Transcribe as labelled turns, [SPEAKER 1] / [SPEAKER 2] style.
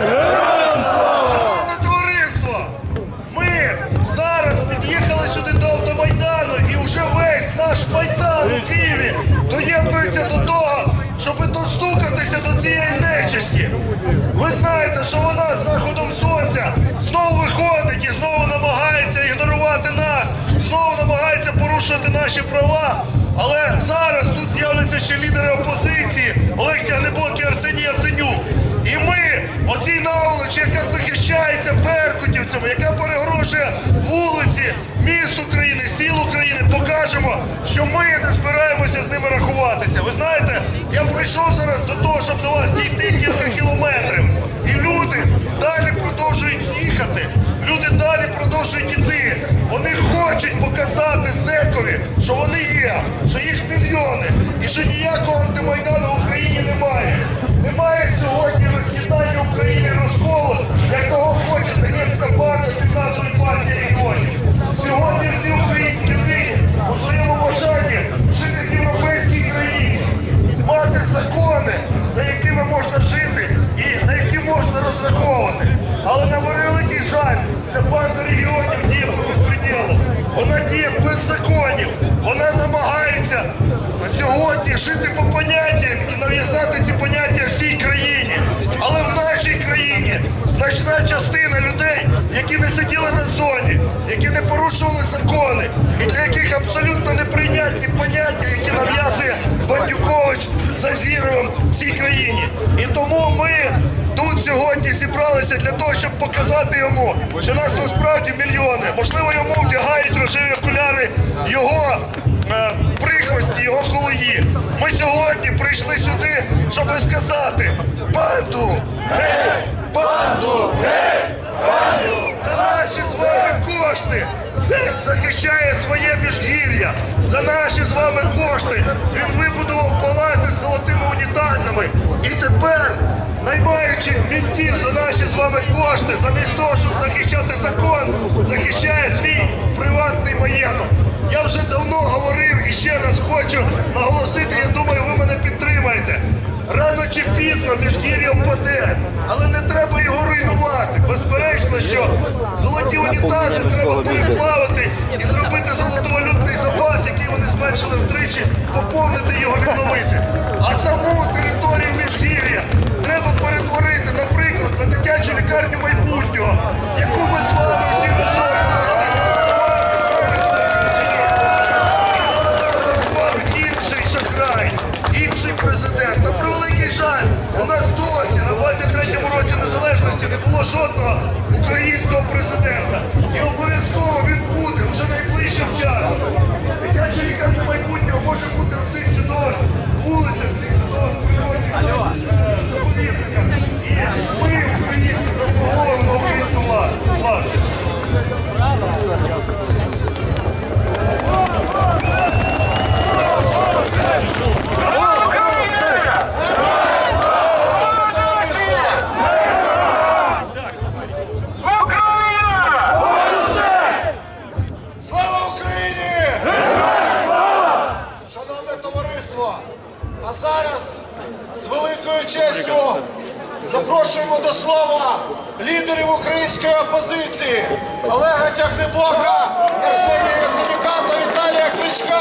[SPEAKER 1] Шановне товариство, ми зараз під'їхали сюди до автомайдану і вже весь наш майдан у Києві доєднується до того, щоб достукатися до цієї нечисті. Ви знаєте, що вона з заходом сонця знову виходить і знову намагається ігнорувати нас, знову намагається порушувати наші права. Але зараз тут з'являться ще лідери опозиції Олег Тягнебок захищається беркутівцями, яка перегрожує вулиці, міст України, сіл України, покажемо, що ми не збираємося з ними рахуватися. Ви знаєте, я прийшов зараз до того, щоб до вас дійти кілька кілометрів. І люди далі продовжують їхати. Люди далі продовжують іти. Вони хочуть показати зекові, що вони є, що їх мільйони, і що ніякого антимайдану сьогодні жити по поняттям і нав'язати ці поняття всій країні. Але в нашій країні значна частина людей, які не сиділи на зоні, які не порушували закони, і для яких абсолютно неприйнятні поняття, які нав'язує Бандюкович за зіровим всій країні. І тому ми тут сьогодні зібралися для того, щоб показати йому, що нас насправді мільйони. Можливо, йому вдягають рожеві окуляри його е, прихвостні, його холої. Ми сьогодні прийшли сюди, щоб сказати банду! Гей! Банду! Гей! Банду! За наші з вами кошти! ЗЕК захищає своє міжгір'я. За наші з вами кошти він вибудував палаци з золотими унітазами. І тепер, наймаючи мінтів за наші з вами кошти, замість того, щоб захищати закон, захищає свій приватний маєток. Я вже давно говорив і ще раз хочу наголосити, я думаю, ви мене підтримаєте. Рано чи пізно міжгір'я впаде, але не треба його руйнувати. Безперечно, що золоті унітази треба переплавити і зробити золотовалютний запас, який вони зменшили втричі, поповнити його, відновити. А саму територію міжгір'я треба наприклад, на дитячу лікарню майбутнього, яку ми з вами всі разом намагалися збудувати. Правильно чи ні? Нас порахував інший шахрай, інший президент. На превеликий жаль, у нас досі на 23-му році незалежності не було жодного українського президента. Товариство! А зараз з великою честю запрошуємо до слова лідерів української опозиції Олега Тягнебока, Арсенія Яценюка та Віталія Кличка.